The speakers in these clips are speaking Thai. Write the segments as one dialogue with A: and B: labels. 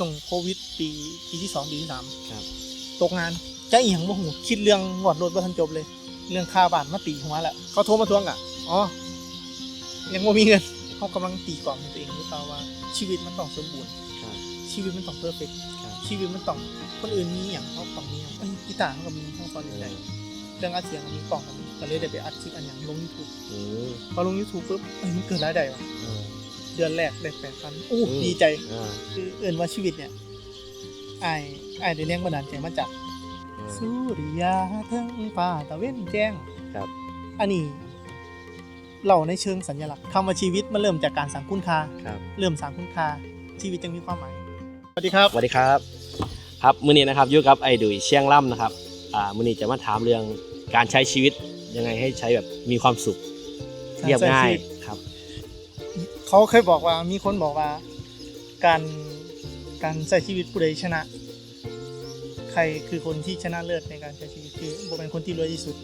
A: ส่งโควิด ปีปีที่สองปีที่สาม
B: ครับ
A: ตกงานจะอีหยังบ่หูคิดเรื่องงอดรถบ่ทันจบเลย เรื่องค่าบ้านมาตีหัวแล้วเขาโทรมาทวงอะอ๋อยังบ่มีเงินเขากำลังตีกล่อมให้ตัวเองหรือเปล่าว่า ชีวิตมันต้องสมบูรณ์
B: ครับ
A: ชีวิตมันต้องเพอร์เฟกต์
B: ครับ
A: ชีวิตมันต้องคนอื่นมีอย่างเขาต้องมีอย่างเอ้ยกีตาร์เขาก็มีเขาก็เล่นได้เรื่องอัดเสียงก็มีกล่องก็มีก็เลยได้ไปอัดคลิปอันอย่างลง YouTube
B: อืม
A: พอลง YouTube ปุ๊บเอ้ยมันเกิดรายได้ว่ะ
B: เออ
A: เดือนแรกได้แปดพันโอ้
B: อืม
A: ดีใจ
B: อ่า
A: คือเอื่นว่าชีวิตเนี่ยไอ้ไอ้ายได้เลี้ยงบันดาลใจมาจาก
B: อ่า
A: สุริยาเทิงฟ้าตะเว้นแจ้ง
B: ครับ
A: อันนี้เราในเชิงสัญลักษณ์คำว่าชีวิตมันเริ่มจากการสั่งคุณค่า
B: ครับ
A: เริ่มสั่งคุณค่า ชีวิตจึงมีความหมาย สวัสดีครับ
B: สวัสดีครับ ครับมื้อนี้นะครับอยู่กับไอ้ดุยเชียงล่ำนะครับอ่ามื้อนี้จะมาถามเรื่องการใช้ชีวิตยังไงให้ใช้แบบมีความสุข เรียบง่ายครับ
A: เขาเคยบอกว่ามีคนบอกว่า การการใช้ชีวิตผู้ใดชนะ ใครคือคนที่ชนะเลิศในการใช้ชีวิตคือบ่เป็นคนที่รวยที่สุด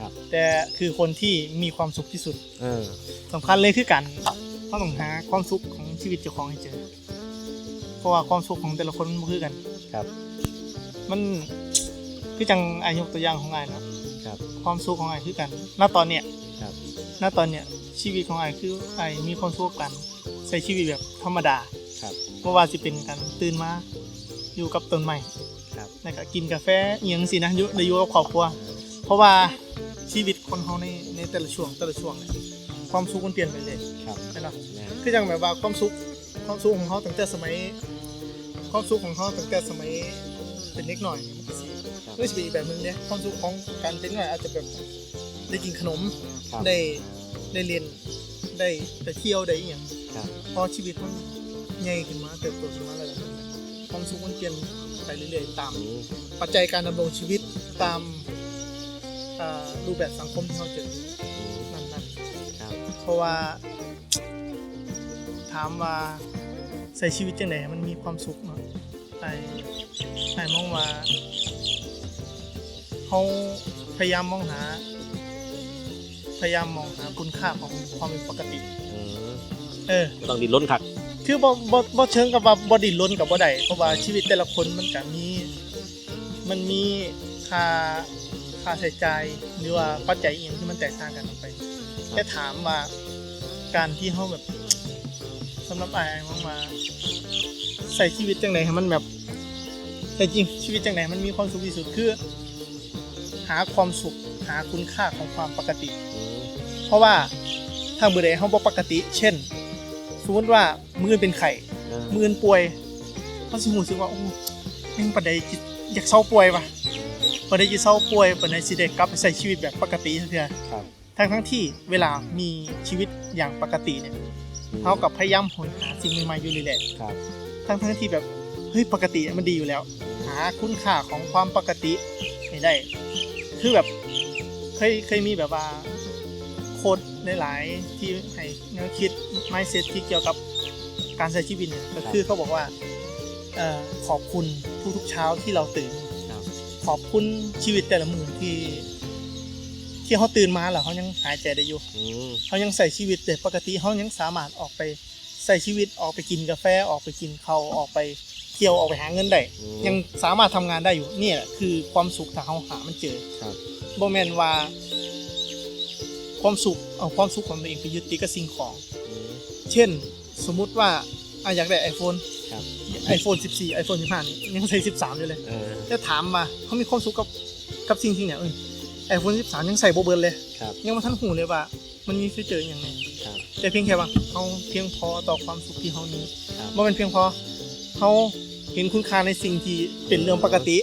B: ครับ
A: แต่คือคนที่มีความสุขที่สุด
B: เออ
A: สำคัญเลยคือการเราต้องหาความสุขของชีวิตเจ้าของให้เจอ เพราะว่าความสุขของแต่ละคนมันบ่คือกัน
B: ครับ
A: มันคือจังอายกตัวอย่างของอายเนาะ
B: ครับ
A: ความสุขของอายคือกัน ณ ตอนเนี้ย
B: ครับ
A: ณ ตอนเนี้ย ชีวิตของอายคืออายมีความสุขกับกัน ใช้ชีวิตแบบธรรมดา
B: ครับ
A: บ่ว่าสิเป็นการตื่นมาอยู่กับต้นไม้
B: ครับ
A: แล้วก็กินกาแฟอีหยังสินะอยู่ได้อยู่กับครอบครัว เพราะว่าชีวิตคนเฮาในในแต่ละช่วงแต่ละช่วงเนี่ยความสุขมันเปลี่ยนไปเลย
B: ครับ
A: ใช่เนาะ
B: แม่
A: คือจังแบบว่าความสุขความสุขของเขาตั้งแต่สมัย ความสุขของเขาตั้งแต่สมัยเป็นเด็กหน่อยมันก็สิ
B: ครับ
A: ก็สิเป็นอีกแบบหนึงเนี่ยความสุขของการเป็นเด็กหน่อยอาจจะแบบได้กินขนม
B: ครับ
A: ได้ ได้เรียนได้ไปเที่ยวได้อหย่าง
B: ครับ
A: พอชีวิตมันใหญ่ขึ้นมาเติบโตขึ้นมาแล้วความสุขมันเปลี่ยนไปเรื่อยๆตาม
B: อืม
A: ปัจจัยการดำรงชีวิตตามอ่ารูปแบบสังคมที่เขาเจอ
B: อืม
A: นั่นนั่น
B: ครับ
A: เพราะว่า ถามว่าใส่ชีวิตจังไหนมันมีความสุขเนาะไอ้ไอ้มองว่าเขาพยายามมองหา พยายามมองหาคุณค่าของความเป็นปกติ
B: อืม
A: เออ
B: บ่ต้องดิ้นรนคัก
A: คือบ่บ่บ่เชิงกับว่าบ่ดิ้นรนกับบ่ได้เพราะว่าชีวิตแต่ละคนมันก็มี มันมีค่าค่าใช้จ่ายหรือว่าปัจจัยอีกที่มันแตกต่างกันออกไปแค่ถามว่าการที่เฮาแบบสำหรับอายมองว่าใส่ชีวิตจังไดให้มันแบบแต่จริงชีวิตจังไดมันมีความสุขที่สุดคือ หาความสุขหาคุณค่าของความปกติ
B: อืม
A: เพ ราะว่าถ้ามือใดเฮาบ่ปกติ เช่น สมมติว่ามือเป็นไข้
B: เออ
A: มือป่วยเขาสิรู้สึกว่าโอ้แม่งปานใดจิอยากเศร้าป่วยว่ะปานใดจิเศร้าป่วยปานใดสิได้กลับไปใช้ชีวิตแบบปกติเทื่อ
B: ครับ
A: ทั้งทั้งๆที่เวลามีชีวิตอย่างปกติเนี่ย
B: อืม
A: เฮากับพยายามหนหาสิ่งใหม่ๆอยู่เรื่อย
B: ครับ
A: ๆทั้งทั้งๆที่แบบเฮ้ยปกติมันดีอยู่แล้ว หาคุณค่าของความปกติให้ได้ คือแบบเคยเคยมีแบบว่าโค้ดหลายๆที่ให้แนวคิด mindset ที่เกี่ยวกับการใช้ชีวิตเนี่ยก็คือเขาบอกว่าเอ่อขอบคุณทุกๆเช้าที่เราตื่น
B: ครับ
A: ขอบคุณชีวิตแต่ละมือที่ ที่เขาตื่นมาแล้วเขายังหายใจได้อยู่
B: อืม
A: เขายังใส่ชีวิตแต่ปกติเขายังสามารถออกไปใส่ชีวิตออกไปกินกาแฟออกไปกินเขาวออกไปเที่ยวออกไปหาเงินได้
B: อืม
A: ยังสามารถทำงานได้อยู่เนี่ยแหละคือความสุขถ้าเขาหามันเจอ
B: ครับ
A: บ่แม่นว่า ความสุขเอาความสุขของตัวเองไปยึดติดกับสิ่งของ
B: อืม
A: เช่นสมมุติว่าอะอยากได้ iPhone
B: ครับ
A: iPhone 14 iPhone 15นี่ยังใส่ 13 อยู่เลย
B: เออ
A: จะถามมาเขามีความสุขกับกับสิ่งที่เนี่ยเอ้ย iPhone 13 ยังใส่บ่เบิดเลย
B: ครับ
A: ยังมาทันหูเลยว่า มันมีฟีเจอร์อย่างไร
B: ครับ
A: แต่เพียงแค่ว่าเขาเพียงพอต่อความสุขที่เขามี
B: ครับ
A: บ่เป็นเพียงพอเขาเห็นคุณค่าในสิ่งที่เป็นเรื่องปกติ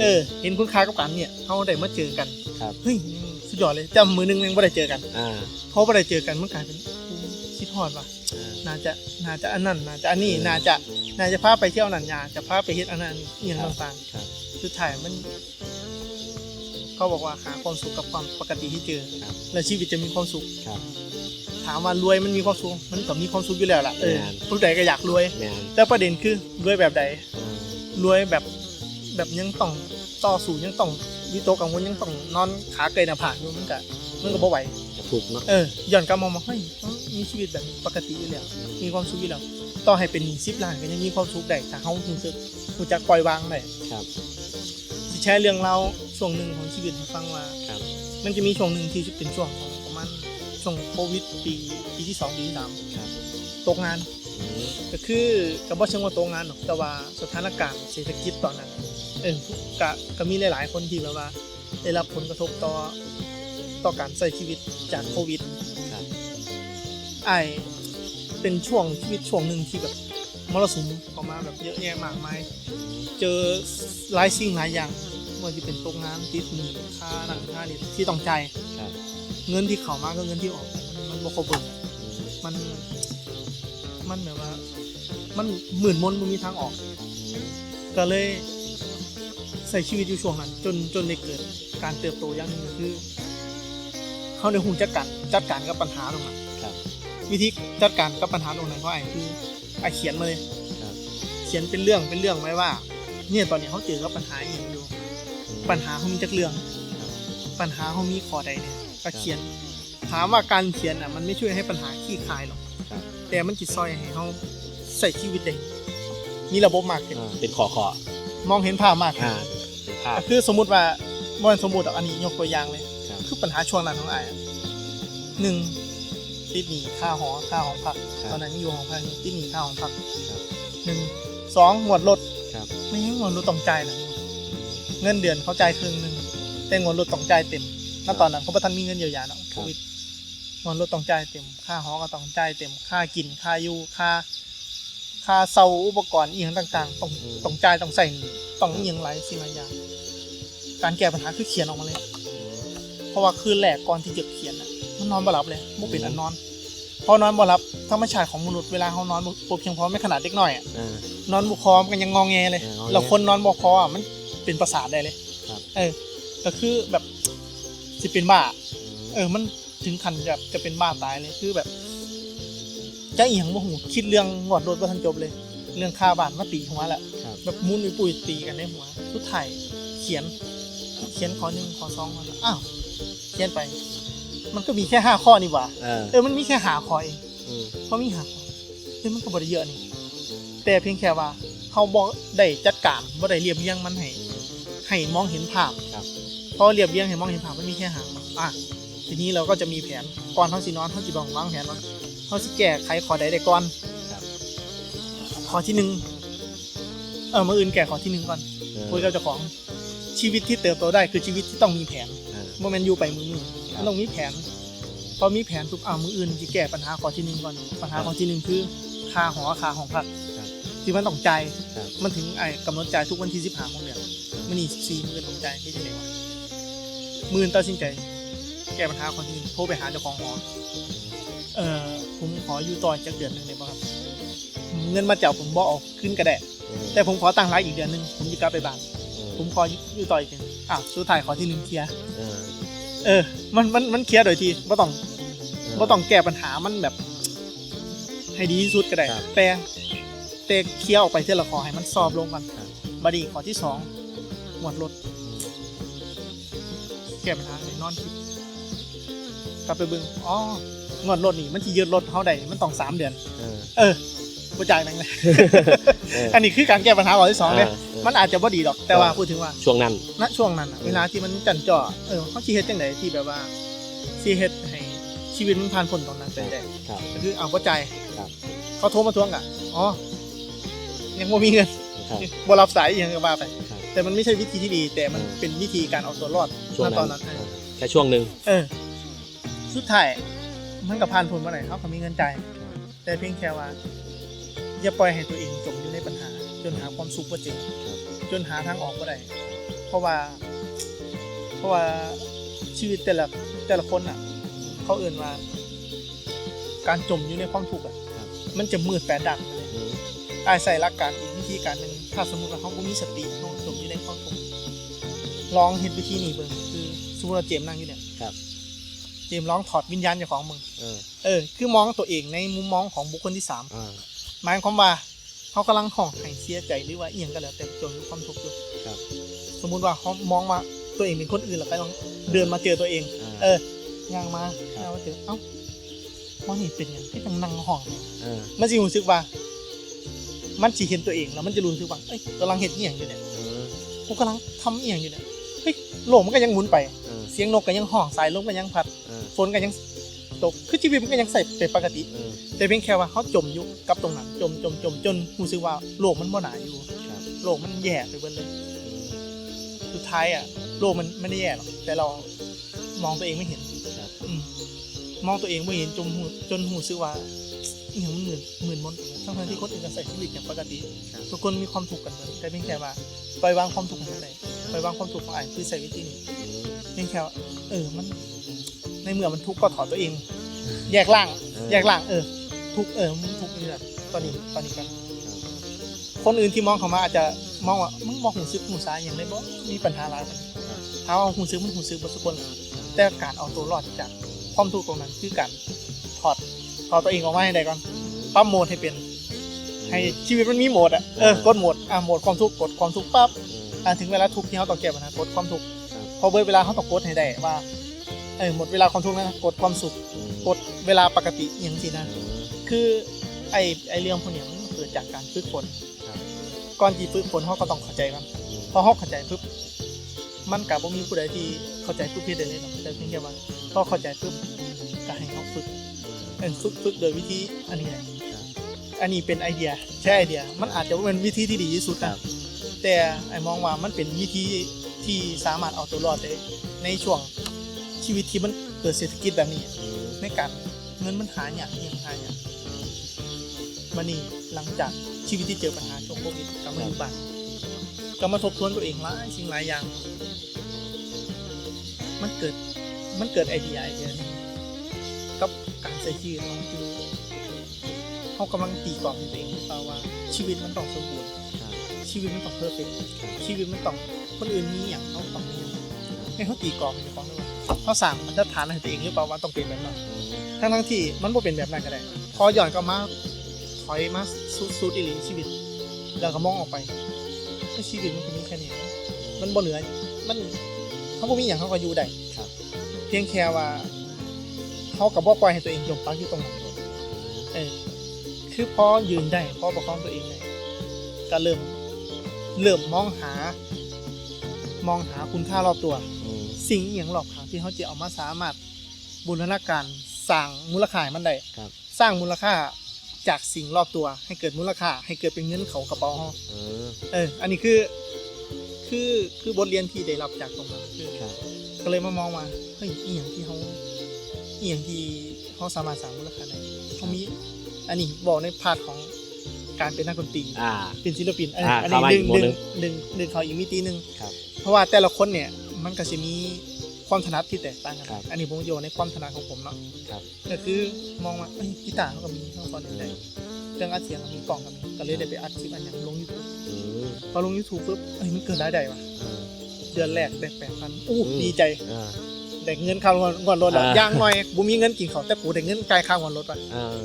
A: เออ เห็นคุณค่ากับกันเนี่ยเขาได้มาเจอกัน
B: ครับ
A: เฮ้ยสุด ยอดเลยจำมือหนึงยังไม่ได้เจอกัน
B: อ่า
A: เพราะไม่ได้เจอกันมันกลายเป็นอู้คิดฮอดว่ะ
B: อ่า
A: น่าจะน่าจะอันนั้นน่าจะอันนี้น่าจะน่าจะพาไปเที่ยวนั่นน่าจะพาไปเฮ็ดอันนั้นอหย่างต่าง
B: ครับ
A: ๆสุดท้ายมัน เขาบอกว่าหาความสุขกับความปกติที่เจอ
B: ครับ
A: แล้วชีวิตจะมีความสุข
B: ครับ
A: ถามว่ารวยมันมีความสุข มันก็มีความสุขอยู่แล้วล่ะเออ
B: แม่น
A: ผู้ใดก็อยากรวย
B: แม่น
A: แต่ประเด็นคือรวยแบบใด
B: อ่าร
A: วยแบบแบบยังต้องต่อสู้ยังต้อง วิโตกกังวลยังต้องนอนขาเกยหน้าผากอยู่มันก็มันก็บ่ไหว
B: จะถูกเนาะ
A: เออย้อนกลับมามองว่าเฮ้ยมีชีวิตแบบนี้ปกติอยู่แล้วมีความสุขอยู่แล้วต่อให้เป็นหนี้10ล้านก็ยังมีความสุขได้ถ้าเฮารู้สึกรู้จักปล่อยวางได้
B: ครับ
A: สิแชร์เรื่องเราวช่วงหนึ่งของชีวิตให้ฟังว่า
B: ครับ
A: มันจะมีช่วงหนึ่งที่เป็นช่วงของประมาณช่วงโควิดปีปีที่สองปีที่สาม
B: ครับ
A: ตกงาน
B: อืม
A: ก็คือก็บ่เชิงว่าตกงานหรอกแต่ว่าสถานการณ์เศรษฐกิจตอนนั้นเออก็ก็มีหลายๆคนที่แบบว่า ได้รับผลกระทบต่อต่อการใช้ชีวิตจากโควิด
B: ครับ
A: ไอายเป็นช่วงชีวิตช่วงหนึ่งที่แบบมรสุมเข้ามาแบบเยอะแยะมากมายเจอหลายสิ่งหลายอย่างไมันจะเป็นตกงานติดหนี้ค่าหนังค่านี่ที่ต้องจ่าย
B: ครับ
A: เงินที่เข้ามากับเงินที่ออก มันบ่ครบเบิดมัน มันแบบว่า มันหมื่นมนมันมีทางออก ก็เลยใส่ชีวิตอยู่ช่วงนั้น จนจนได้เกิดการเติบโตอย่างหนึงก็คือเขาในหูจัดการจัดการกับปัญหาตรงนั้น
B: ครับ
A: วิธีจัดการกับปัญหาตรงนั้นเพราะไอ้คือไอ้เขียนมาเลย
B: ครับ
A: เขียนเป็นเรื่องเป็นเรื่องไว้ว่า เนี่ยตอนนี้เขาเจอกับปัญหาอย่างอยู่ปัญหาเขามีจักเรื่อง
B: ครับ
A: ปัญหาเขามีข้อใดเนี่ยก็เขียน ถามว่าการเขียนอะมันไม่ช่วยให้ปัญหาขี้คายหรอก
B: ครับ
A: แต่มันจิตซอยให้เขาใส่ชีวิตได้มีระบบมากขึ้น
B: อ่าเป็นขอขอ
A: มองเห็นภาพมากขึ้น
B: อ่าเป็นภาพ
A: ก็คือสมมุติว่าบ่เป็นสมมุติหรอกอันนี้ยกตัวอย่างเลย
B: ครับ
A: คือปัญหาช่วงนั้นของไอ้ายอะหนึ่งติดหนี้ค่าหอค่าห้องพัก
B: ครับ
A: ตอนนั้นยังอยู่ห้องพักอยู่ติดหนี้ค่าห้องพัก
B: ครับ
A: หนึ่งสองงวดรถ
B: ครับ
A: ไม่ให้งวดรถต้องจ่ายนะเงินเดือนเขาจ่ายครึ่งหนึ่งแต่งวดรถต้องจ่ายเต็มณตอนนั้นเขาประทันมีเงินเยียวยาเนาะโควิด งวดรถต้องจ่ายเต็ม ค่าหอก็ต้องจ่ายเต็ม ค่ากิน ค่าอยู่ ค่า ค่าเซาอุปกรณ์อีกต่างๆ ต้อง
B: อืม
A: ต้องจ่ายต้องใส่หนี้ต้องอิหยังไรสิ่งหลายอย่าง การแก้ปัญหาคือเขียนออกมาเลย เพราะว่าคืนแรกก่อนที่จะเขียนน่ะ มันนอนบ่หลับเลยบ่เป็นอันนอน พอนอนบ่หลับธรรมชาติของมนุษย์เวลาเขานอนบ่เพียงพอไม่ขนาดเด็กน้อยอะ
B: อ่า
A: นอนบุคอมกันยังงองแงเลย
B: เอองอแง
A: เราคนนอนบุคออะมันเป็นประสาทได้เลย
B: ครับ
A: เออก็คือแบบสิเป็นบ้า เออมัน ถึงขั้นแบบจะเป็นบ้าตายเลยคือแบบจะเอียงโมโหคิดเรื่องงอดรถว่าทันจบเลย เรื่องค่าบ้านมาตีหัวแหละ
B: ครับ
A: แบบมุนไปปุยตีกันในหัวสุดท้ายเขียน เขียนข้อหนึ่งข้อสองข้อสามอ้าวเขียนไป มันก็มีแค่ห้าข้อนี่หว่า
B: เออ
A: เออมันมีแค่หาข้อเอง
B: อืม
A: เพราะมีหักเฮ้ยมันก็บ่ได้เยอะนี่แต่เพียงแค่ว่าเขาบ่ได้จัดการบ่ได้เรียบเรียงมันให้ให้มองเห็นภาพ
B: ครับ
A: พอเรียบเรียงให้มองเห็นภาพมันมีแค่หางอะ ทีนี้เราก็จะมีแผนก่อนเขาสินอนเขาสิบองวางแผนว่าเขาสิแก้ไขข้อใดได้ก่อน
B: ครับ
A: ข้อที่หนึ่งเออมาอื่นแก้ข้อที่หนึ่งก่อน
B: เออ
A: คุยกับเจ้าของชีวิตที่เติบโตได้คือชีวิตที่ต้องมีแผน
B: อ่า
A: โมเมนต์อยู่ไปมือมือ
B: ครับ
A: มันต้องมีแผนพอมีแผนปุ๊บอ้าวมืออื่นจะแก้ปัญหาข้อที่หนึ่งก่อนปัญหาข้อที่หนึ่งคือค่าหอค่าห้องพัก
B: ครับ
A: ที่มันต้องจ่าย
B: ครับ
A: มันถึงไอ้กำหนดจ่ายทุกวันที่สิบห้าของเดือนมันนี่สี่หมื่นต้องจ่ายที่จะไหนวะหมื่นตัดสินใจ แก้ปัญหาข้อที่หนึ่งโทรไปหาเจ้าของหอเอ่อผมขออยู่ต่อจากเดือนหนึ่งได้ป่ะครับเงินมาเจ้าผมบ่ออกขึ้นก็ได้
B: เออ
A: แต่ผมขอตั้งรายอีกเดือนหนึ่งผมจะกลับไปบ้าน
B: เออ
A: ผมขออยู่ต่ออีกเดือนอะสุดท้ายขอที่หนึ่งเคลียร์
B: เออ
A: เออมันมันมันเคลียร์โดยที่บ่ต้อง
B: เบ่
A: ต้องแก้ปัญหามันแบบ ให้ดีที่สุดก็ได้
B: ครับ
A: แต่แต่เคลียร์ออกไปเท่าละขอให้มันซอบลงกัน
B: ครับ
A: บดนีขอที่สองหมวดรถ แก้ปัญหาให้นอนคิด กลับไปเบิ่งอ๋องวดรถนี่มันสิยืดรถเท่าใดมันต้องสามเดือน
B: เออ
A: เออบ่จ่ายนังเลย
B: เออ
A: อันนี้คือการแก้ปัญหาข้อที่สองเลย
B: เออ
A: มันอาจจะบ่ดีดอกแต่ว่าพูดถึงว่า
B: ช่วงนั้น
A: ณช่วงนั้นอะเวลาที่มันจันจ่อเออเขาชีเฮ็ดจังไดที่แบบว่าชีเฮ็ดให้ชีวิตมันผ่านพ้นตรงนั้นไปได้
B: ครับ
A: ก็คือเอาเข้าใจ
B: ครับ
A: เขาโทรมาทวงกะอ๋อยังบ่มีเงิน
B: ครับ
A: บ่รับสายอหยังก็ว่าไป
B: ครับ
A: แต่มันไม่ใช่วิธีที่ดี แต่มัน
B: เออ
A: เป็นวิธีการเอาตัวรอด
B: ช่วง
A: ณต
B: นั้
A: อน
B: น
A: นั้น
B: เออแค่ช่วงหนึ่ง
A: เออ สุดท้ายมันก็ผ่านพ้นมาไหนเขาก็มีเงินจ่ายแต่เพียงแค่ว่า อย่าปล่อยให้ตัวเองจมอยู่ในปัญหา จนหาความสุขบ่เจอ
B: ครับ
A: จนหาทางออกบ่ได้เพราะว่า เพราะว่าชีวิตแต่ละแต่ละคนอะ เขาเอื่นว่า การจมอยู่ในความทุกข์อะมันจะมืดแปดดังเลย
B: อืม
A: อายใส่หลักการอีกวิธีการหนึ่งถ้าสมมติว่าเขาบ่มีสติเขาจมอยู่ในความทุกข์ลองเห็นวิธีนี้เบิ่งคือสมมติว่าเจมส์นั่งอยู่เนี่ย
B: ครับ
A: เจมส์ลองถอดวิญญาณจากของมึง
B: เออ
A: เออ คือมองตัวเองในมุมมองของบุคคลที่สาม
B: อ่า
A: หมายความว่าเขากำลังห้องให้เสียใจหรือว่าเอียงก็แล้วแต่จนมีความทุกข์อยู่
B: ครับ
A: สมมุติว่าเขามองว่าตัวเองเป็นคนอื่นแล้วก็ลองเดินมาเจอตัวเอง
B: อ่า
A: เออย่างมาย่างมาเจอเอ้าว่านี่เป็นหยังที่จังนั่งห้อง
B: เออ
A: มันสิรู้สึกว่า มันสิเห็นตัวเองแล้วมันจะรู้สึกว่าเอ้ยกำลังเห็นอีหยังอยู่เนี่ย
B: อืม
A: กูกำลังทำอีหยังอยู่เนี่ยเฮ้ย โลกมันก็ยังหมุนไป
B: เออ
A: เสียงนกก็ยังห้องสายลมก็ยังพัด
B: เออ
A: ฝนก็ยังตกคือชีวิตมันก็ยังใส่เป็นปกติ
B: เออ
A: แต่เพียงแค่ว่าเขาจมอยู่กับตรงนั้นจมจมจมจนรู้สึกว่าโลกมันบ่หนาอยู่
B: ครับ
A: โลกมันแย่ไปเบิดเลย
B: อืม
A: สุดท้ายอะโลกมันไม่ได้แย่หรอกแต่เรามองตัวเองไม่เห็น
B: ครับ
A: อืมมองตัวเองไม่เห็นจนหูจนหูซื้อว่าอหย่างมันหมื่นหมื่นมนต์ทั้งทที่คนอื่นก็ใส่ชีวิตอย่างปกติ
B: ครับ
A: ทุกคนมีความทุกข์กันหมดแต่เพียงแค่ว่าปล่อยวางความทุกข์ของมันได้ป ล่อยวางความทุกข์ของไอ้คือใส่วิธีนี้
B: อืม
A: เพียงแค่ว่าเออมัน ในเมื่อมันทุกข์ก็ถอนตัวเอง แยกล่าง
B: เออ
A: แยกล่างเออ ทุกข์เออมันทุกข์นี่แหละตอนนี้ตอนนี้กันคนอื่นที่มองเขามาอาจจะมองว่ามึงมองหูซึกหูซ้ายอย่างไรบ่มีปัญหาอะไรมัน
B: ครับ
A: ถ้าเอาหูซึกมันหูซึกบนสุกคนแต่การเอาตัวรอดจากความทุกข์ตรงนั้นคือการถอดถอดตัวเองออกมาให้ได้ก่อนปั๊มโหมดให้เป็น ให้ชีวิตมันมีโหมดอะเออกดโหมดอะโหมดความทุกข์กดความทุกข์ปั๊บ
B: อืม
A: อะถึงเวลาทุกข์ที่เขาต้องแก้ปัญหากดความทุกข์
B: ครับ
A: พอเบิดเวลาเขาต้องกดให้ได้ว่าเออหมดเวลาความทุกข์นะกดความสุข
B: อืม
A: กดเวลาปกติอย่างสินะ
B: อืม
A: คือไอไอเรื่องพวกเนี้ยมันเกิดจากการฝึกฝน
B: ครับ
A: ก่อนที่ฝึกฝนเขาก็ต้องเข้าใจมัน
B: อืม
A: พอเขาเข้าใจปุ๊บมันกับบ่มีผู้ใดที่เข้าใจปุ๊บเพียงเดียวเลยหรอกแต่เพียงแค่ว่าพอเข้าใจปุ๊บก็ให้เขาฝึกเออฝึกฝึกโดยวิธีอันนี้แหละ
B: ครับ
A: อันนี้เป็นไอเดียใช่ไอเดีย มันอาจจะบ่เป็นวิธีที่ดีที่สุด
B: ครั
A: นะ
B: บ
A: แต่ไอ้มองว่ามันเป็นวิธีที่สามารถเอาตัวรอดได้ในช่วงชีวิตที่มันเกิดเศรษฐกิจแบบนี้
B: อืม
A: ในการเงินมันหาอย่างยังหาอย่างมันนี่หลังจากชีวิตที่เจอปัญหาช่วงโควิดกลับมาอยู่บ้านก็มาทบทวนตัวเองหลายสิ่งหลายอย่าง มันเกิดมันเกิดไอเดียไอเดียนึงกับการใช้ชีวิตของคือเขากำลังตีกรอบตัวเองหรือเปล่าว่าชีวิตมันต้องสมบูรณ์ ชีวิตมันต้องเพอร์เฟกต์ชีวิตมันต้องคนอื่นมีอย่างเขาต้องมีอย่างให้เขาตีกรอบให้ตัวเองด้วยเขาสั่งมันจะฐานให้ตัวเองหรือเปล่าว่าต้องเป็นแบบนั้น
B: อืม
A: ทั้งทั้งๆที่มันบ่เป็นแบบนั้นก็ได้พอย้อนกลับมาถอยมาสุดสุดอีหลีชีวิตแล้วก็มองออกไปว่าชีวิตมันก็มีแค่นี้มันบ่เหลือมันเขาบ่มีอย่างเขาก็อยู่ได้
B: ครับ
A: เพียงแค่ว่าเขากับบ่ปล่อยให้ตัวเองจมปักอยู่ตรงนั้นเออคือพอยืนได้พอประคองตัวเองได้ก็เริ่ม เริ่มมองหา มองหาคุณค่ารอบตัว
B: อืม
A: สิ่งอหย่างรอบข้างที่เขาจะเอามาสามารถบูรณาการสร้างมูลค่าให้มันได้
B: ครับ
A: สร้างมูลค่าจากสิ่งรอบตัว ให้เกิดมูลค่า ให้เกิดเป็นเงินเขากระเป๋าเรา
B: อืม
A: เออ อันนี้คือ คือคือบทเรียนที่ได้รับจากตรงนั้นคือ
B: ครับ
A: ก็เลยมามองว่าเฮ้ยอีหยังที่เขาอีหยังที่เขาสามารถสร้างมูลค่าได้เขามี อันนี้บอกในพาร์ทของ การเป็นนักดนตรี
B: อ่า
A: เป็นศิลปินอัน
B: อ่า
A: อันนี้
B: เข้ามา
A: ดึ
B: อี
A: ง
B: กโหมด
A: ดึ
B: หนึ่
A: ง
B: ง
A: ดึงดึงเขาอีกมิติหนึ่ง
B: ครับ
A: เพราะว่าแต่ละคนเนี่ยมันก็จะมีความถนัดที่แตกต่างกัน
B: ครับ
A: อันนี้ผมโยนในความถนัดของผมเนาะ
B: ครับ
A: ก็คือมองว่าเอ้ยกีตาร์เขาก็มีทั้งตอน
B: อื
A: เด็ก
B: ม
A: ๆเครื่องอัดเสียงก็มีกล่องก็มีก็เลยได้ไปอัดคลิปอันอย่างลงยูทูบ
B: อืม
A: พอลงยูทูบปุ๊บเอ้ยมันเกิดรายได้ว่ะ
B: อ่า
A: เดือนแรกได้แปดพันอู้
B: อืม
A: ดีใจ
B: อ่า
A: ได้เงินค่างอนรถแล้ว
B: อ่า
A: ย่างหน่อยบุมีเงินกินเขาวแต่กูได้เงินจ่ายค่างอนรถว่ะ
B: อ่า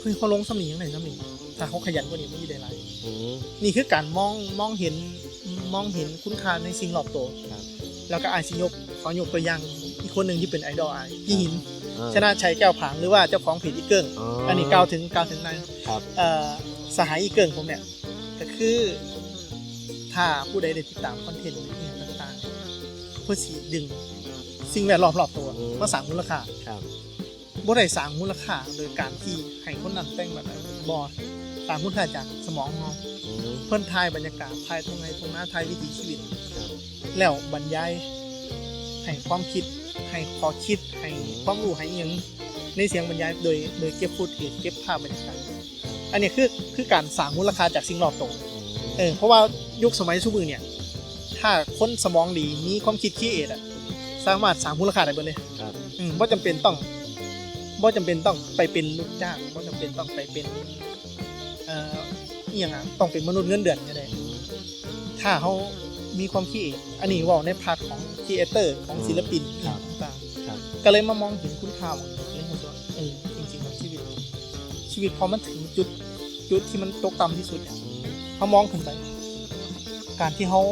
A: เฮ้ยเขาลงสมียังไงสมี ถ้าเขาขยันกว่านี้มันจะได้หลาย
B: อืม
A: นี่คือการมองมองเห็นมองเห็นคุณค่าในสิ่งรอบตัว
B: ครับ
A: แล้วก็อาชียกขอยกตัวอย่างอีกคนหนึ่งที่เป็นไอดอลไอพี่หิน
B: อ่า
A: ชนะชัยแก้วผางหรือว่าเจ้าของเพจอีเกิ้ง
B: อ๋อ
A: อั
B: อั
A: นนี้กล่าวถึงกล่าวถึงนาย
B: ครับ
A: เอ่อสหายอีเกิ้งผมเนี่ยก็คือถ้าผู้ใดได้ติดตามคอนเทนต์อหย่างต่างๆเพื่อสีดึง สิ่งแวดล้อมรอบตัวมาสั่งมูลค่า
B: ครับ
A: บ่ได้สั่งมูลค่าโดยการที่ให้คนนั้นแต่งแบบนั้นบ่ สั่งมูลค่าจากสมองของเรา
B: อืม
A: เพิ่นทายบรรยากาศทายตรงไหนตรงหน้าทายวิถีชีวิต
B: ครับ
A: แล้วบรรยายให้ความคิดให้ขอคิดให้
B: อืม
A: ความรู้ให้อิหยังในเสียงบรรยายโดยโดยเก็บฟุตเก็บเก็บภาพบรรยากาศอันนี้คือคือการสร้างมูลค่าจากสิ่งรอบตัว
B: อืม
A: เออเพราะว่ายุคสมัยชุมือเนี่ย ถ้าคนสมองดีมีความคิดคิดเอทอะสามารถสร้างมูลค่าได้เบิดเลย
B: ครับ
A: อืมบ่จำเป็นต้องบ่จำเป็นต้องไปเป็นลูกจ้างบ่จำเป็นต้องไปเป็นเอ่ ออีหยังอะต้องเป็นมนุษย์เงินเดือนก็ได้
B: อืม
A: ถ้าเขามีความคิดเองอันนี้เว่าในพาร์ทของครีเอเตอร์ของศิลปิน
B: ครับ
A: ต่าง
B: ครับ
A: ๆก็เลยมามองเห็นคุณค่าของเรื่องของตัวเออจริงๆแล้วชีวิต ชีวิตพอมันถึงจุดจุดที่มันตกต่ำที่สุดเนี่ย
B: อืม
A: เขามองขึ้นไป การที่เขา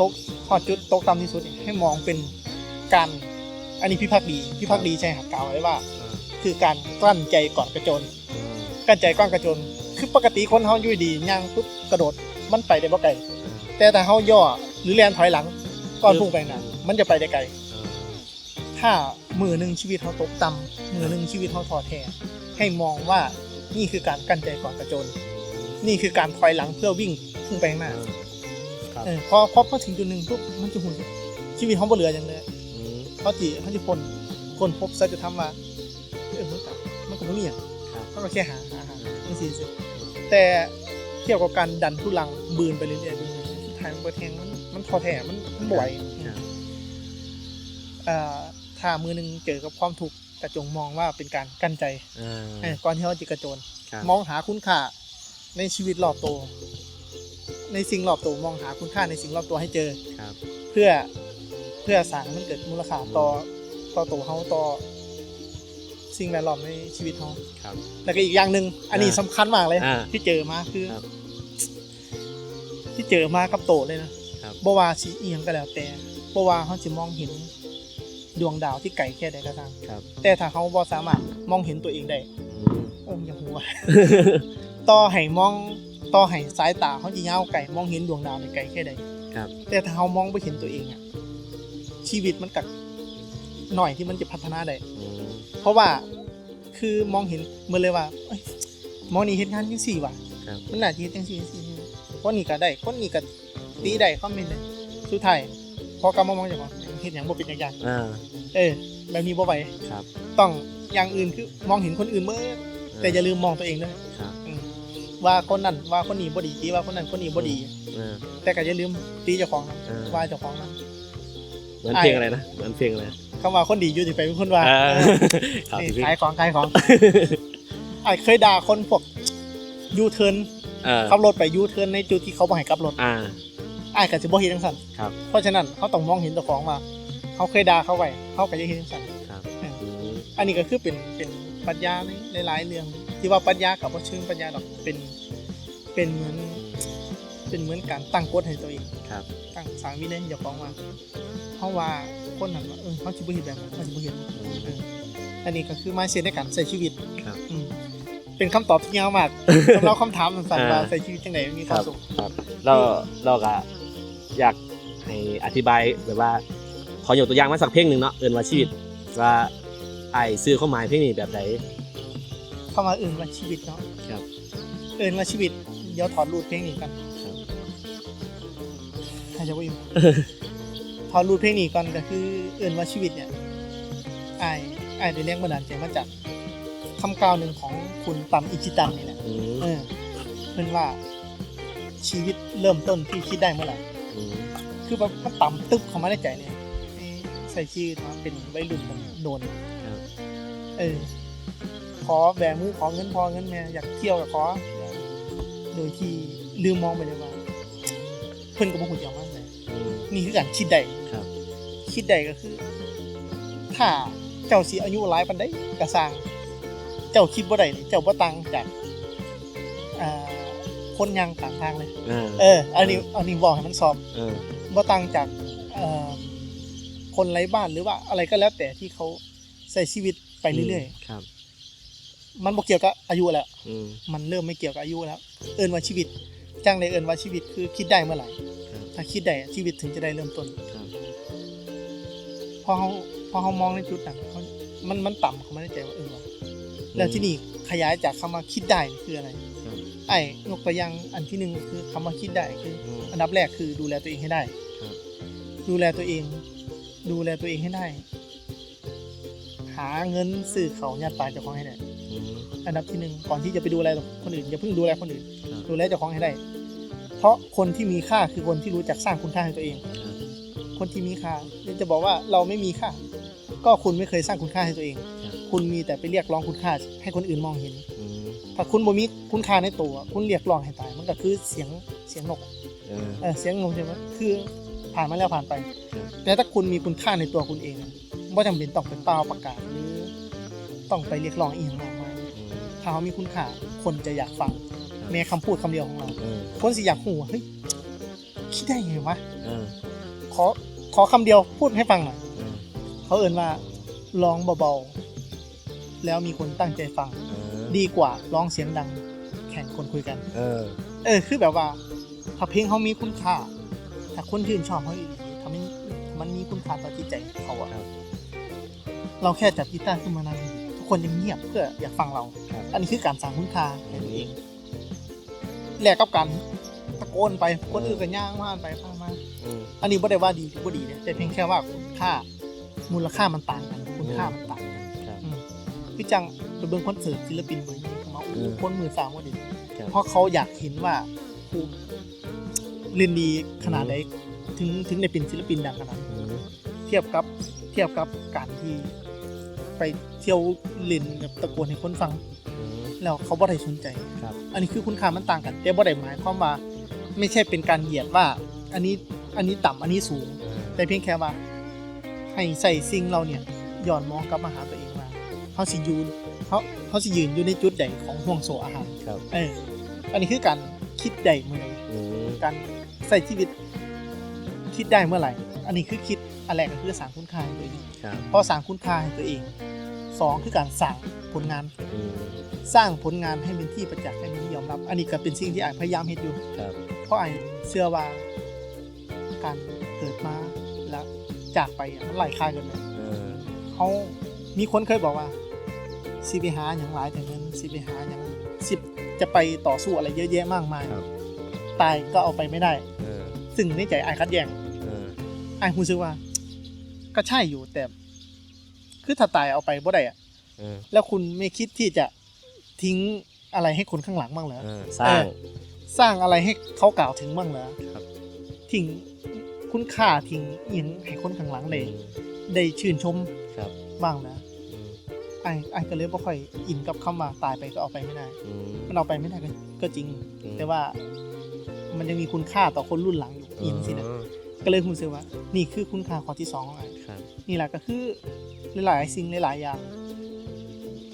A: ตกพอจุดตกต่ำที่สุดเนี่ยให้มองเป็นการอันนี้พี่พักดีพี่พักดีใช่หักกล่าวไว้ว่า
B: อ่า
A: คือการกลั้นใจก่อนกระโจน
B: อืม
A: กลั้นใจก่อนกระโจน คือปกติคนเฮาอยู่ดีย่างปุ๊บกระโดดมันไปได้บ่ไกลแต่ถ้าเฮาย่อหรือแลนถอยหลังก่อนพุ่งไปหน้ามันจะไปได้ไกลถ้ามือหนึ่งชีวิตเขาตกต่ำมือหนึ่งชีวิตเขาท้อแท้ให้มองว่านี่คือการกั้นใจก่อนกระโจนนี่คือการถอยหลังเพื่อวิ่งพุ่งไปข้างหน้า
B: ครับ
A: เออพอพอพอถึงจุดหนึ่งปุ๊บมันจะหุ่นชีวิตเขาบ่เหลืออย่างเลย
B: อืม
A: เขาจีเขาจะคนคนพบสัจธรรมว่าเออมันก็มันก็ไม่มีอย่าง
B: ครับ
A: เขาก็แค่หาหาหาไม่สิสิแต่เกี่ยวกับการดันทุลังบืนไปเรื่อยๆบืนไปเรื่อยๆสุดท้ายมันก็แทงมันมันท้อแท้มันมันบ่อย
B: ครับ
A: เอ่อถ้ามือหนึงเจอกับความทุกข์กระจงมองว่าเป็นการกั้นใจ
B: อ่า
A: เออก่อนที่เขาจะกระโจน
B: ครับ
A: มองหาคุณค่าในชีวิตรอบตัวในสิ่งรอบตัวมองหาคุณค่าในสิ่งรอบตัวให้เจอ
B: ครับ
A: เพื่อเพื่อสร้างให้มันเกิดมูลค่าต่อต่อตัวเขาต่อ สิ่งแวดล้อมในชีวิตเขา
B: ครับ
A: แล้วก็อีกอย่างหนึ่งอันนี้
B: อ่า
A: สำคัญมากเลย
B: อ่า
A: ที่เจอมาคือ
B: ครับ
A: ที่เจอมากับโตเลยนะครับ บ่ว่าสีเอียงก็แล้วแต่บ่ว่าเขาจะมองเห็นดวงดาวที่ไกลแค่ใดก็ตาม
B: ครับ
A: แต่ถ้าเขาบ่สามารถมองเห็นตัวเองได้
B: อืม
A: โอ้ยอย่าหัว ต่อให้มองต่อให้สายตาเขาจะยาวไกลมองเห็นดวงดาวในไกลแค่ใด
B: ครับ
A: แต่ถ้าเขามองไปเห็นตัวเองอะชีวิตมันกักหน่อยที่มันจะพัฒนาได้
B: อืม
A: เพราะว่าคือมองเห็นเมื่อเลยว่าเอ้ยหมอนี่เห็นงานยังสี่ว่ะ
B: ครับ
A: มันน่าจะเฮ็ดจังสี่จังสี่คนนี้ก็ได้คนนี้ก็ตีได้คอมเมนต์ได้สุดท้ายพอกลับมามองจากว่าเห็นอย่างบ่เป็นอย่าง
B: อ่า
A: เออแบบนี้บ่ไหว
B: ครับ
A: ต้องอย่างอื่นคือมองเห็นคนอื่นเมื่อแต่อย่าลืมมองตัวเองด้วย
B: ครับ
A: อืมว่าคนนั้นว่าคนนี้บ่ดีตีว่าคนนั้นคนนี้บ่ดี
B: อ่า
A: แต่ก็อย่าลืมตีเจ้าของนะ
B: อ่า
A: ว่าเจ้าของนะ
B: เหมือนเพลงอะไรนะ เหมือนเพลงอะไรนะ
A: คำว่าคนดีอยู่ที่ไปเป็นคนว่า
B: อ่าครับ
A: นี่
B: พี่
A: ขายของขายของไอ้เคยด่าคนพวกยูเทิร์น
B: เออ
A: ขับรถไปยูเทิร์นในจุดที่เขาบ่ให้กลับรถ
B: อ่า
A: ไอ้ายก็สิบ่เฮ็ดจังซั่น
B: ครับ
A: เพราะฉะนั้นเขาต้องมองเห็นเจ้าของว่าเขาเคยด่าเขาไว้เขาก็จะเฮ็ดจังซั่น
B: ครับ
A: เออ
B: อืม
A: อันนี้ก็คือเป็นเป็นปรัชญาในหลายๆเรื่อง ที่ว่าปรัชญากับว่าเชิงปรัชญาดอกเป็นเป็นเหมือนเป็นเหมือนการตั้งกฎให้ตัวเอง
B: ครับ
A: ตั้งสร้างวินัยให้เจ้าของว่าเพราะว่า คนนั้นว่าเออเขาสิบ่เฮ็ดแบบนั้นเขาสิบ่เฮ็ด
B: อืม
A: เอออันนี้ก็คือมาเสียในการใช้ชีวิต
B: ครับ
A: อืมเป็นคำตอบที่ยาวมากสำหรับคำถามสั้นๆว่าใช้ชีวิตจังไดมีความสุข
B: ครับเราเราก็อยากให้อธิบายแบบว่า ขอยกตัวอย่างมาสักเพลงหนึ่งเนาะเอินว่าชีวิตว่าไอ้ซื้อเข้าหมายเพลงนี้แบบไหน
A: เข้ามาเอื่นว่าชีวิตเนาะ
B: ครับ
A: เอื่นว่าชีวิต เดี๋ยวถอดรูดเพลงนี้กัน
B: ครับ
A: ใครจะว่าอยู่ถ อดรูดเพลงนี้ก่อนก็คือเอื่นว่าชีวิตเนี่ยไอ้ไอ้ายได้แรงบันดาลใจมาจากคำกล่าวหนึ่งของคุณปั๊มอิจิตันนี่แหละ
B: อืม
A: เออเพิ่นว่าชีวิตเริ่มต้นที่คิดได้เมื่อไหร่
B: อืม
A: คือแบบมันต่ำตึ๊บเข้ามาในใจเนี่ยเอ้ยใส่ชื่อมาเป็นวัยรุ่นมันโดน
B: ครับ
A: เออ ขอแบมือขอเงินพอเงินแม่อยากเที่ยวกับขอ โดยที่ลืมมองไปเลยว่า เพิ่นก็บ่ฮู้จักว่าไง
B: อืม
A: นี่คือการคิดได้
B: ครับ
A: คิดได้ก็คือ ถ้าเจ้าสิอายุหลายปานใดก็สร้าง เจ้าคิดบ่ได้นี่เจ้าบ่ต่างจากอ่าคนยังต่างทางเลย
B: อ่า
A: เอออันนี้อันนี้บอกให้มันสอบ
B: เออ
A: บ่ต่างจากเอ่อคนไร้บ้านหรือว่าอะไรก็แล้วแต่ที่เขาใช้ชีวิตไปเรื่อย
B: ครับ
A: ๆมันบ่เกี่ยวกับอายุแล้ว
B: อืม
A: มันเริ่มไม่เกี่ยวกับอายุแล้ว เอิ้นว่าชีวิตจ้างเลยเอิ้นว่าชีวิตคือคิดได้เมื่อไหร่
B: ครับ
A: ถ้าคิดได้ชีวิตถึงจะได้เริ่มต้น
B: ครับ
A: พอเขาพอเขามองในจุดนั้นเขามันมันต่ำเขาไม่ได้ใจว่าเออว่ะแล้วที่นี่ขยายจากคำว่าคิดได้นี่คืออะไร
B: ครับ
A: ไอ้ยกตัวอย่างอันที่หนึ่งคือคำว่าคิดได้คือ
B: อืม
A: อันดับแรกคือดูแลตัวเองให้ได้
B: ครับ
A: ดูแลตัวเอง ดูแลตัวเองให้ได้ หาเงินซื้อเขาวญาติปลายเจ้าของให้ได้
B: อืม
A: อันดับที่หนึ่งก่อนที่จะไปดูแลคนอื่นอย่าเพิ่งดูแลคนอื่น
B: ครับ
A: ดูแลเจ้าของให้ได้ เพราะคนที่มีค่าคือคนที่รู้จักสร้างคุณค่าให้ตัวเอง
B: ครับ
A: คนที่มีค่าจะบอกว่าเราไม่มีค่า ก็คุณไม่เคยสร้างคุณค่าให้ตัวเอง
B: ครับ
A: คุณมีแต่ไปเรียกร้องคุณค่าให้คนอื่นมองเห็น
B: อืม
A: ถ้าคุณบ่มีคุณค่าในตัว คุณเรียกร้องให้ตาย มันก็คือเสียงเสียงนก
B: เออ
A: เออเสียงนกใช่ไหมคือผ่านมาแล้วผ่านไป
B: ครับ
A: แต่ถ้าคุณมีคุณค่าในตัวคุณเองไม่จำเป็นต้องเป็นเปล่าประกาศหรือต้องไปเรียกร้องอีกมากมาย
B: อืม
A: ถ้าเขามีคุณค่าคนจะอยากฟัง
B: ครับ
A: แม้คำพูดคำเดียวของเรา
B: เออ
A: คนสิอยากหูว่าเฮ้ยคิดได้ไงวะ
B: เออ
A: ขอขอคำเดียวพูดให้ฟังหน่อย
B: เออ
A: เขาเอ่นว่าร้องเบาๆแล้วมีคนตั้งใจฟัง
B: เออ
A: ดีกว่าร้องเสียงดัง แข่งคนคุยกัน
B: เออ
A: เออคือแบบว่าถ้าเพลงเขามีคุณค่าถ้าคนชื่นชอบเขาอีกถ้ามันมันมีคุณค่าต่อจิตใจเขาอะ
B: ครับ
A: เราแค่จับกีตาร์ขึ้นมานั่งทุกคนยังเงียบเพื่ออยากฟังเรา
B: ครับ
A: อันนี้คือการสร้างคุณค่าให้ตัวเองแลกกับการ ตะโกนไปคนอื่นก็ย่างผ่านไปผ่านมา
B: อืม
A: อันนี้บ่ได้ว่าดีหรือบ่ดีเนี่ยแต่เพียงแค่ว่าคุณค่า มูลค่ามันต่างกัน คุณค่ามันต่างกัน
B: ครับ
A: อืมพี่จังไปเบิ่งคอนเสิร์ตศิลปินเมืองนี้เขามา
B: อื
A: อู้
B: ม
A: คนมือสามว่าดี
B: ครับ
A: เพราะเขาอยากเห็นว่าครูเรียนดีขนาดไหนถึงถึงได้เป็นศิลปินดังขนาดนั้น
B: อืม
A: เทียบกับเทียบกับการที่ไปเที่ยวเล่นแบบตะโกนให้คนฟัง
B: อืม
A: แล้วเขาบ่ได้สนใจ
B: ครับ
A: อันนี้คือคุณค่ามันต่างกันแต่บ่ได้หมายความว่า ไม่ใช่เป็นการเหยียดว่า อันนี้อันนี้ต่ำอันนี้สูง แต่เพียงแค่ว่า ให้ใส่สิ่งเราเนี่ยย้อนมองกลับมาหาตัวเองว่าเขาสิยืนเขาเขาสิยืนอยู่ในจุดใดของห่วงโซ่อาหาร
B: ครับ
A: เอออันนี้คือการคิดใดเมื่อใด
B: อืม
A: การใส่ชีวิตคิดได้เมื่อไหร่ อันนี้คือคิดอันแรกก็คือสร้างคุณค่าให้ตัวเอง
B: ครับ
A: พอสร้างคุณค่าให้ตัวเองสองคือการสร้างผลงาน
B: อืม
A: สร้างผลงานให้เป็นที่ประจักษ์ให้เป็นที่ยอมรับ อันนี้ก็เป็นสิ่งที่อายพยายามเฮ็ดอยู่
B: ครับ
A: เพราะไอ้เชื่อว่าการเกิดมาแล้วจากไปอะมันหลายค่ากันเลย
B: เออ
A: เขามีคนเคยบอกว่าสิไปหาอย่างหลายแต่เงินสิไปหาอย่างสิจะไปต่อสู้อะไรเยอะแยะมากมาย
B: ครับ
A: ตายก็เอาไปไม่ได้
B: เออ
A: ซึ่งในใจไอ้ายคัดแย้ง
B: เออ
A: ไอ้ายรู้สึกว่า ก็ใช่อยู่แต่ คือถ้าตายเอาไปบ่ได้อะ
B: เออ
A: แล้วคุณไม่คิดที่จะทิ้งอะไรให้คนข้างหลังบ้างเหรอ
B: เออสร้าง
A: เออ สร้างอะไรให้เขากล่าวถึงบ้างเหรอ
B: ครับ
A: ทิ้งคุณค่าทิ้งเอียงให้คนข้างหลังได้
B: อืม
A: ได้ชื่นชม
B: ครับ
A: บ้างนะ
B: อืม
A: ไอ้ไอ้ก็เลยบ่ค่อยอินกับคำว่าตายไปก็เอาไปไม่ได้
B: อืม
A: มันเอาไปไม่ได้ก็ก็จริง
B: อืม
A: แต่ว่ามันยังมีคุณค่าต่อคนรุ่นหลังอยู่อินสินะ
B: อ๋อ
A: ก็เลยรู้สึกว่า นี่คือคุณค่าข้อที่สองของไอ้
B: ครับ
A: นี่แหละก็คือหลายๆสิ่งหลายๆอย่าง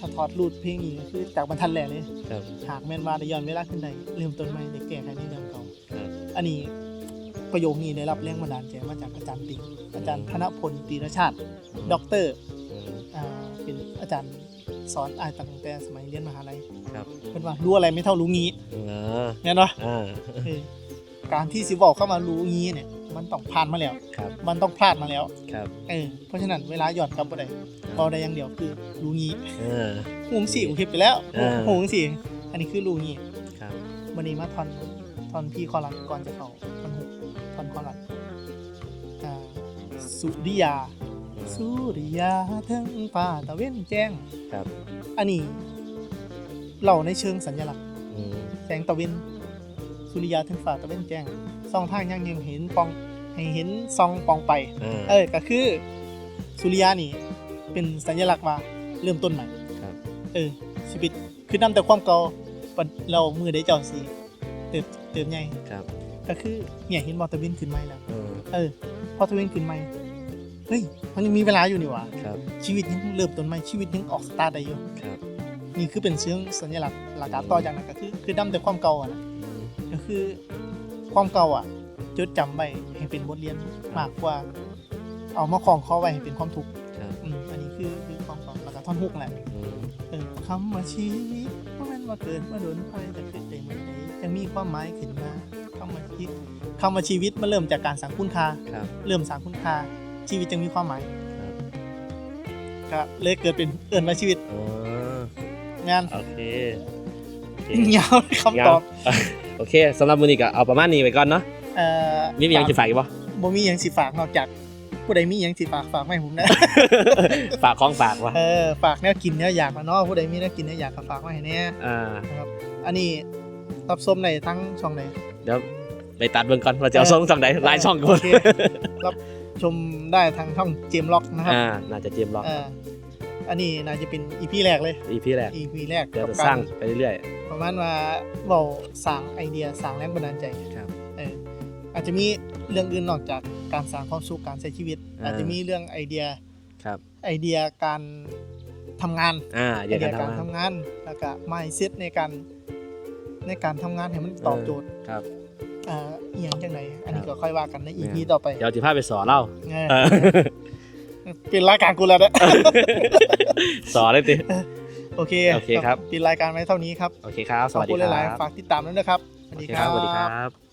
A: ถ้าถอดรูดเพลงนี้ก็คือจากบรรทัดแรกเลย
B: ครับ
A: หากแม่นว่าได้ย้อนเวลาขึ้นใดเริ่มต้นใหม่ได้แก้ไขในเรื่องเก่า
B: ครับ
A: อันนี้ประโยคนี้ได้รับแรงบันดาลใจมาจากอาจารย์ติงอาจารย์ธนพลตีรชาติด็อกเตอร์
B: อืม
A: อ่าเป็นอาจารย์สอนอายตั้งแต่สมัยเรียนมหาลัย
B: ครับ
A: เป็นว่ารู้อะไรไม่เท่ารู้งี้
B: อ่า
A: เห็นปะ
B: อ่า
A: เออการที่สิบอกเข้ามารู้งี้เนี่ย มันต้องผ่านมาแล้ว
B: ครับ
A: มันต้องพลาดมาแล้ว
B: ครับ
A: เออ เพราะฉะนั้นเวลาหย่อนกลับบ่ได้บ่ได้อย่างเดียวคือรู้งี้
B: เออ
A: หงสี่กูเห็นไปแล้ว
B: อ่า
A: หงสี่อันนี้คือรู้งี้
B: ครับ
A: วันนี้มาทอนทอนพี่คอรันก่อนจะเข้าทอนหกทอนคอรันอ่าสุริยา สุริยาถึงฟ้าตะเว้นแจ้ง
B: ครับ
A: อันนี้เราในเชิงสัญลักษณ์
B: อืม
A: แสงตะเวนสุริยาถึงฟ้าตะเว้นแจ้ง สองทางยังยังเห็นปองให้เห็นซองปองไป
B: อ่า
A: เออก็คือสุริยานี่เป็นสัญลักษณ์ว่าเริ่มต้นใหม่
B: ครับ
A: เออชีวิตคือนำแต่ความเก่าปัดเรามือได้เจ้าสีเติบเติบใหญ่
B: ครับ
A: ก็คือเนี่ยเห็นบอตะเวนขึ้นใหม่แล้ว
B: เออ
A: เออพอตะเวนขึ้นใหม่เฮ้ยมันยังมีเวลาอยู่นี่หว่า
B: ครับ
A: ชีวิตยังเริ่มต้นใหม่ชีวิตยังออกสตาร์ทได้อยู่
B: ครับ
A: นี่คือเป็นเชิงสัญลักษณ์หลักการต่อจากนั้นก็คือคือนํแต่ความเก่าอะนะ
B: อืม
A: ก็คือ ความเก่าอะจดจำไว้ให้เป็นบทเรียนมากกว่า เอามาคล้องคอไว้ให้เป็นความทุกข์
B: ครับ
A: อืมอันนี้คือคือความเก่าแล้วก็ท่อนฮุกแหละ
B: อืม
A: เออคำว่าชีวิตว่ามันว่าเกิดมาโดนไปแต่เกิดได้เมื่อใดจะมีความหมายขึ้นมาคำว่าชีวิตคำว่าชีวิตมันเริ่มจากการสร้างคุณค่า
B: ครับ
A: เริ่มสร้างคุณค่าชีวิตจึงมีความหมาย
B: ครับ
A: ก็เลยเกิดเป็นเอิ่นมาชีวิต
B: อ๋องา
A: น
B: โอเคโอเค
A: ยาวคำตอบ
B: ยาว โอเคสำหรับมื้อนี้ก็เอาประมาณนี้ไว้ก่อนเนาะ
A: เอ่อ
B: มีมีหยังจะฝากอีกบ่
A: บ่มีหยังสิฝากนอกจากผู้ใดมีหยังสิฝากฝากมาให้ผมนะ
B: ฝากของฝากวะ
A: เออฝากแนวกินแนวอยากมาเนาะผู้ใดมีแนวกินแนวอยากก็ฝากมาให้แน่
B: อ่า
A: นะครับอันนี้รับชมในทั้งช่องไหน
B: เดี๋ยวไปตัดเบิ่งก่อนว่าจะเอาส่งช่องใดหลายช่องก่อน
A: โเครับชมได้ทางช่องเจมล็อกนะครับ
B: อ่าน่าจะเตรียมรอ
A: เออ อันนี้น่าจะเป็นอีพีแรกเลย
B: อีพีแรก
A: อีพีแรก
B: เดี๋ยว
A: กับ
B: จะ
A: ก
B: สร้างไปเรื่อย
A: ประมาณว่าเว้าสร้างไอเดียสร้างแรงบันดาลใจ
B: ๆครับ
A: เอออาจจะมีเรื่องอื่นนอกจากการสร้างความสุขการใช้ชีวิต
B: อ่า
A: อาจจะมีเรื่องไอเดีย
B: ครับ
A: ไอเดียการทำงาน
B: อ่า
A: ไอ
B: เดี๋ยว
A: เดี
B: กั
A: ย
B: น
A: การ
B: ทำงาน
A: ทำงานแล้วก็ mindset ในการในการทำงานให้มันตอบโจทย์
B: ครับ
A: อ่าอหย่างจังไหนอันนี้
B: ครั
A: ก็
B: บ
A: ค่อยว่ากันใน EP
B: เนี่ย
A: ต่อไป
B: เดี๋ยวจะพาไปสอนเล่า
A: เออ
B: เออ
A: เป็นรายการกูแล้วนะ
B: สอนเลยติ
A: โอโอเค
B: โอเคครับ
A: ปิดรายการไว้เท่านี้ครับ
B: โอเคครับ ส
A: ขอบ
B: วัสดี
A: คุณ
B: ครั
A: หลาย
B: บ
A: ๆฝากติดตามด้วยนะครับ สวัส
B: โอ
A: ดี
B: เค
A: ค
B: ค
A: รั
B: รับบสวัสดีครับ